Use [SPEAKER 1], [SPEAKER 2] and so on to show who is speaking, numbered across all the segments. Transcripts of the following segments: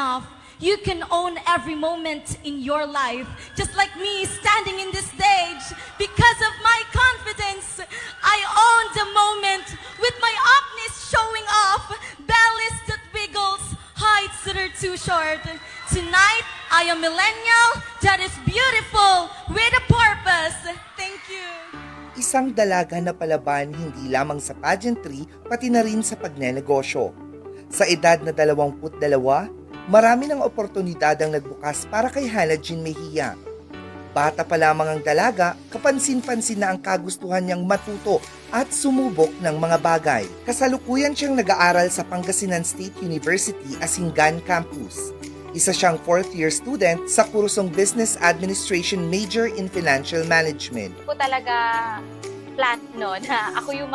[SPEAKER 1] enough, you can own every moment in your life. Just like me standing in this stage. Because of my confidence, I own the moment with my upness showing off, bellies that wiggles, heights that are too short. Tonight, I am millennial that is beautiful with a purpose. Thank you.
[SPEAKER 2] Isang dalaga na palaban hindi lamang sa pageantry, pati na rin sa pagnenegosyo. Sa edad na 22, marami ng oportunidad ang nagbukas para kay Hannah Jean Mejia. Bata pa lamang ang dalaga, kapansin-pansin na ang kagustuhan niyang matuto at sumubok ng mga bagay. Kasalukuyan siyang nag-aaral sa Pangasinan State University Asingan Campus. Isa siyang fourth-year student sa kursong Business Administration Major in Financial Management.
[SPEAKER 3] ko talaga plan no na ako yung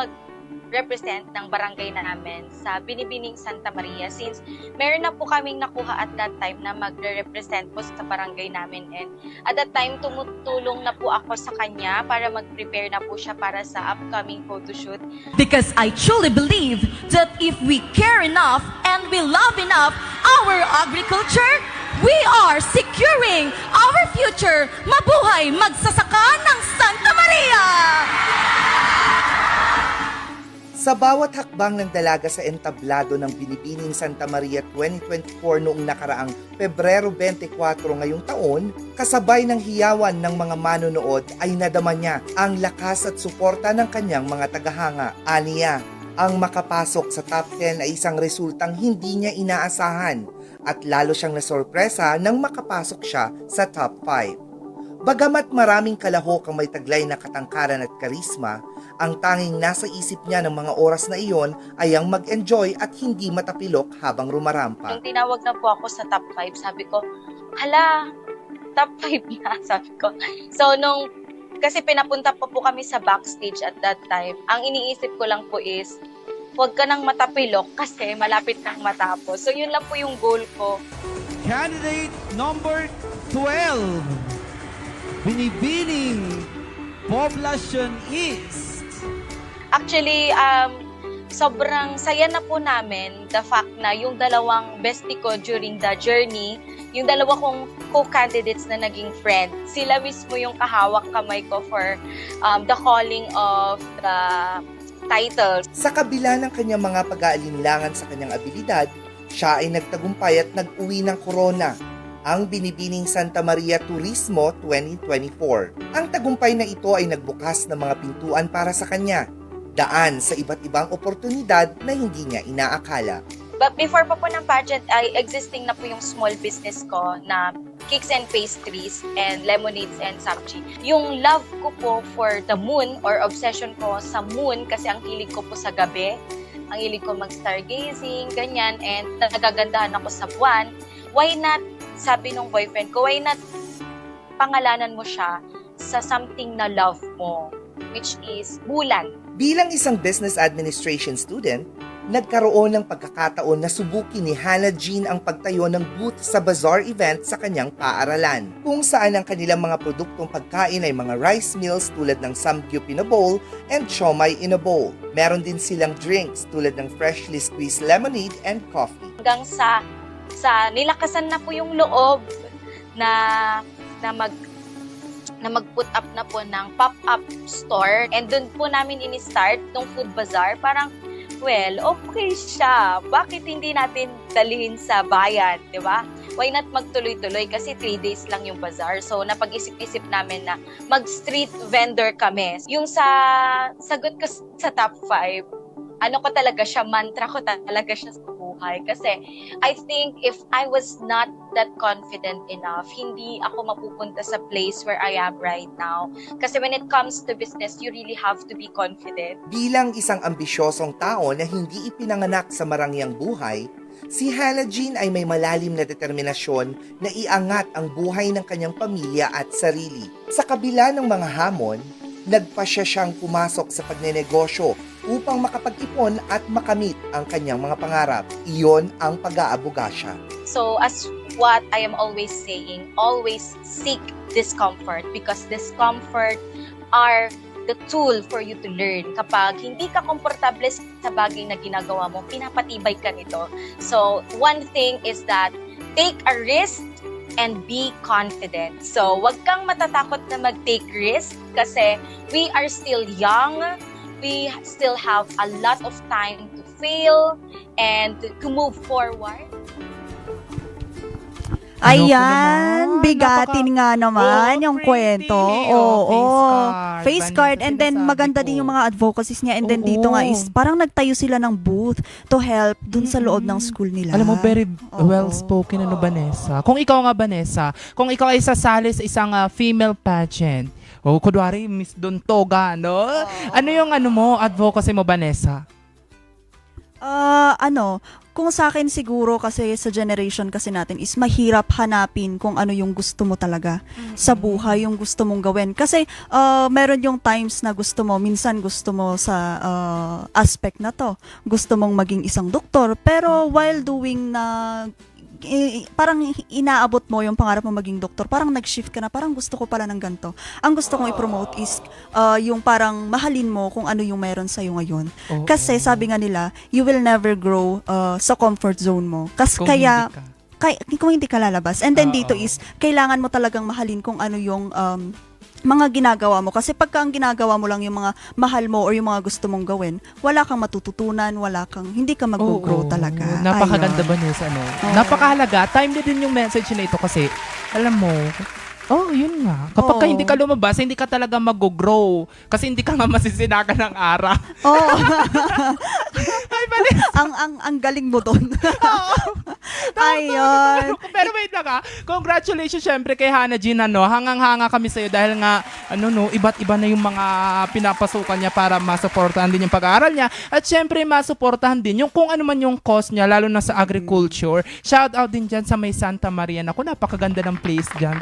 [SPEAKER 3] mag-represent ng barangay namin sa Binibining Santa Maria since meron na po kaming nakuha at that time na magre-represent po sa barangay namin and at that time tumutulong na po ako sa kanya para mag-prepare na po siya para sa upcoming photoshoot.
[SPEAKER 1] Because I truly believe that if we care enough and we love enough our agriculture, we are securing our future. Mabuhay magsasaka ng Santa Maria!
[SPEAKER 2] Sa bawat hakbang ng dalaga sa entablado ng Binibining Santa Maria 2024 noong nakaraang Pebrero 24 ngayong taon, kasabay ng hiyawan ng mga manonood ay nadama niya ang lakas at suporta ng kanyang mga tagahanga. Aniya, ang makapasok sa top 10 ay isang resultang hindi niya inaasahan at lalo siyang nasorpresa nang makapasok siya sa top 5. Bagamat maraming kalahok ang may taglay na katangkaran at karisma, ang tanging nasa isip niya ng mga oras na iyon ay ang mag-enjoy at hindi matapilok habang rumarampa.
[SPEAKER 3] Nung tinawag na po ako sa top 5, sabi ko, hala, top 5 na, sabi ko. So, nung, kasi pinapunta pa po kami sa backstage at that time, ang iniisip ko lang po is, huwag ka nang matapilok kasi malapit kang matapos. So, yun lang po yung goal ko.
[SPEAKER 4] Candidate number 12, Binibining Poblacion East.
[SPEAKER 3] Actually, um, sobrang saya na po namin the fact na yung dalawang bestie ko during the journey, yung dalawa kong co-candidates na naging friend, sila mismo yung kahawak kamay ko for um, the calling of the titles.
[SPEAKER 2] Sa kabila ng kanyang mga pag-aalinlangan sa kanyang abilidad, siya ay nagtagumpay at nag-uwi ng korona, ang Binibining Santa Maria Turismo 2024. Ang tagumpay na ito ay nagbukas ng mga pintuan para sa kanya, daan sa iba't ibang oportunidad na hindi niya inaakala.
[SPEAKER 3] But before pa po ng pageant, ay existing na po yung small business ko na cakes and pastries and lemonades and samchi. Yung love ko po for the moon or obsession ko sa moon kasi ang hilig ko po sa gabi, ang hilig ko mag-stargazing, ganyan, and nagagandahan ako sa buwan, why not, sabi nung boyfriend ko, why not pangalanan mo siya sa something na love mo, which is bulan.
[SPEAKER 2] Bilang isang business administration student, nagkaroon ng pagkakataon na subukin ni Hannah Jean ang pagtayo ng booth sa bazaar event sa kanyang paaralan, kung saan ang kanilang mga produktong pagkain ay mga rice meals tulad ng samgyup in a bowl and siomai in a bowl. Meron din silang drinks tulad ng freshly squeezed lemonade and coffee.
[SPEAKER 3] hanggang sa sa nilakasan na po yung loob na na mag na mag-put up na po ng pop-up store. And doon po namin ini-start tong food bazaar. Parang well okay siya. Bakit hindi natin dalhin sa bayan di ba? Why not magtuloy-tuloy? Kasi 3 days lang yung bazaar. So napag-isip-isip namin na mag-street vendor kami. Yung sa sagot ko sa top 5 ano ko talaga siya, mantra ko talaga siya buhay. Kasi I think if I was not that confident enough, hindi ako mapupunta sa place where I am right now. Kasi when it comes to business, you really have to be confident.
[SPEAKER 2] Bilang isang ambisyosong tao na hindi ipinanganak sa marangyang buhay, si Hannah Jean ay may malalim na determinasyon na iangat ang buhay ng kanyang pamilya at sarili. Sa kabila ng mga hamon, nagpasya siyang pumasok sa pagnenegosyo upang makapag-ipon at makamit ang kanyang mga pangarap. Iyon ang pag-aabogasya.
[SPEAKER 3] So as what I am always saying, always seek discomfort because discomfort are the tool for you to learn. Kapag hindi ka komportable sa bagay na ginagawa mo, pinapatibay ka nito. So, one thing is that take a risk and be confident. So, wag kang matatakot na mag-take risk kasi we are still young. We still have a lot of time to fail and to move forward.
[SPEAKER 5] Ayan,
[SPEAKER 6] naman,
[SPEAKER 5] bigatin nga naman
[SPEAKER 6] Oo,
[SPEAKER 5] yung
[SPEAKER 6] pretty.
[SPEAKER 5] kwento.
[SPEAKER 6] Oo,
[SPEAKER 5] Oo,
[SPEAKER 6] face card.
[SPEAKER 5] Face card. And then maganda
[SPEAKER 6] ko.
[SPEAKER 5] din yung mga advocacies niya. And then
[SPEAKER 6] Oo.
[SPEAKER 5] dito nga is parang nagtayo sila ng booth to help dun sa loob ng school nila.
[SPEAKER 6] Alam mo, very
[SPEAKER 5] Oo.
[SPEAKER 6] well-spoken ano, Vanessa. Kung ikaw nga, Vanessa, kung ikaw ay sasali sa isang ah, female pageant, o kunwari, Miss Dontoga, no? Ano yung ano mo, advocacy mo, Vanessa?
[SPEAKER 5] Ah, ano, kung sa akin siguro kasi sa generation kasi natin is mahirap hanapin kung ano yung gusto mo talaga sa buhay, yung gusto mong gawin. Kasi ah, meron yung times na gusto mo, minsan gusto mo sa ah, aspect na to, gusto mong maging isang doktor, pero while doing na i- parang inaabot mo yung pangarap mo maging doktor, parang nag-shift ka na, parang gusto ko pala ng ganito. Ang gusto kong i-promote is ah, yung parang mahalin mo kung ano yung meron sa'yo ngayon.
[SPEAKER 6] Oo.
[SPEAKER 5] Kasi sabi nga nila, you will never grow uh, sa comfort zone mo. Kasi
[SPEAKER 6] Kung
[SPEAKER 5] kaya,
[SPEAKER 6] hindi ka.
[SPEAKER 5] kay, kung hindi ka lalabas. And then
[SPEAKER 6] Oo.
[SPEAKER 5] dito is, kailangan mo talagang mahalin kung ano yung um, mga ginagawa mo. Kasi pagka ang ginagawa mo lang yung mga mahal mo or yung mga gusto mong gawin, wala kang matututunan, wala kang, hindi ka mag-grow talaga.
[SPEAKER 6] Napakaganda
[SPEAKER 5] Ayun.
[SPEAKER 6] Vanessa, ano?
[SPEAKER 5] Oo.
[SPEAKER 6] Napakahalaga. Timely din yung message na ito kasi, alam mo, Oh, yun nga. Kapag ka
[SPEAKER 5] Oo.
[SPEAKER 6] hindi ka lumabas, hindi ka talaga mag-grow. Kasi hindi ka nga masisinaga ng araw.
[SPEAKER 5] Oo.
[SPEAKER 6] Ay, Vanessa.
[SPEAKER 5] ang, ang, ang galing mo doon. Ayun.
[SPEAKER 6] Pero, pero wait lang ah. Congratulations syempre kay Hannah Jean ano. Hangang-hanga kami sa'yo dahil nga ano no, iba't iba na yung mga pinapasukan niya para masuportahan din yung pag-aaral niya. At syempre masuportahan din yung kung ano man yung cause niya lalo na sa agriculture. Shout out din dyan sa may Santa Maria. Naku, napakaganda ng place dyan.